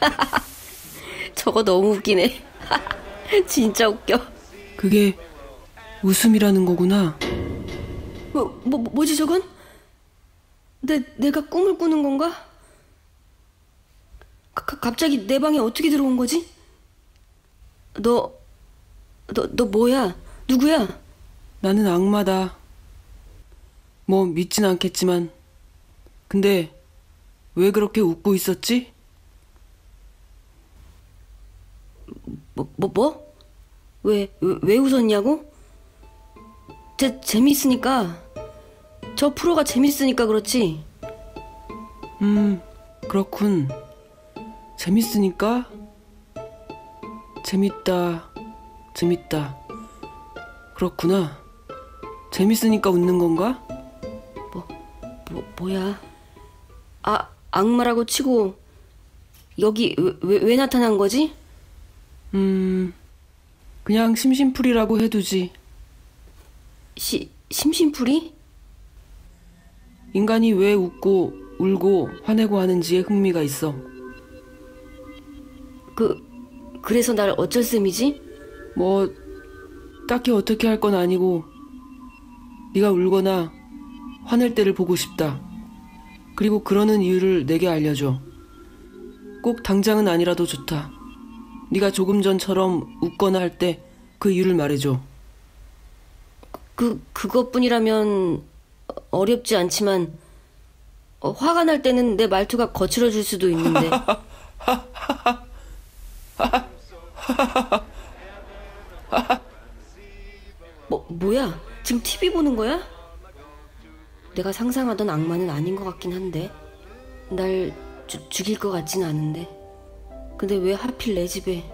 저거 너무 웃기네. 진짜 웃겨. 그게 웃음이라는 거구나. 뭐, 뭐, 뭐지 저건? 내, 내가 꿈을 꾸는 건가? 가, 갑자기 내 방에 어떻게 들어온 거지? 너, 너, 너 뭐야? 누구야? 나는 악마다. 뭐 믿진 않겠지만. 근데 왜 그렇게 웃고 있었지? 뭐, 뭐, 뭐? 왜, 왜, 왜 웃었냐고? 재, 재밌으니까. 저 프로가 재밌으니까 그렇지. 음, 그렇군. 재밌으니까? 재밌다, 재밌다. 그렇구나. 재밌으니까 웃는 건가? 뭐, 뭐, 뭐야. 아, 악마라고 치고, 여기 왜, 왜, 왜 나타난 거지? 음, 그냥 심심풀이라고 해두지. 시, 심심풀이? 인간이 왜 웃고 울고 화내고 하는지에 흥미가 있어. 그, 그래서 날 어쩔 셈이지? 뭐 딱히 어떻게 할 건 아니고 네가 울거나 화낼 때를 보고 싶다. 그리고 그러는 이유를 내게 알려줘. 꼭 당장은 아니라도 좋다. 네가 조금 전처럼 웃거나 할 때 그 이유를 말해줘. 그, 그것뿐이라면 어렵지 않지만, 어, 화가 날 때는 내 말투가 거칠어질 수도 있는데. 뭐, 뭐야? 지금 TV 보는 거야? 내가 상상하던 악마는 아닌 것 같긴 한데. 날 주, 죽일 것 같진 않은데. 근데 왜 하필 내 집에.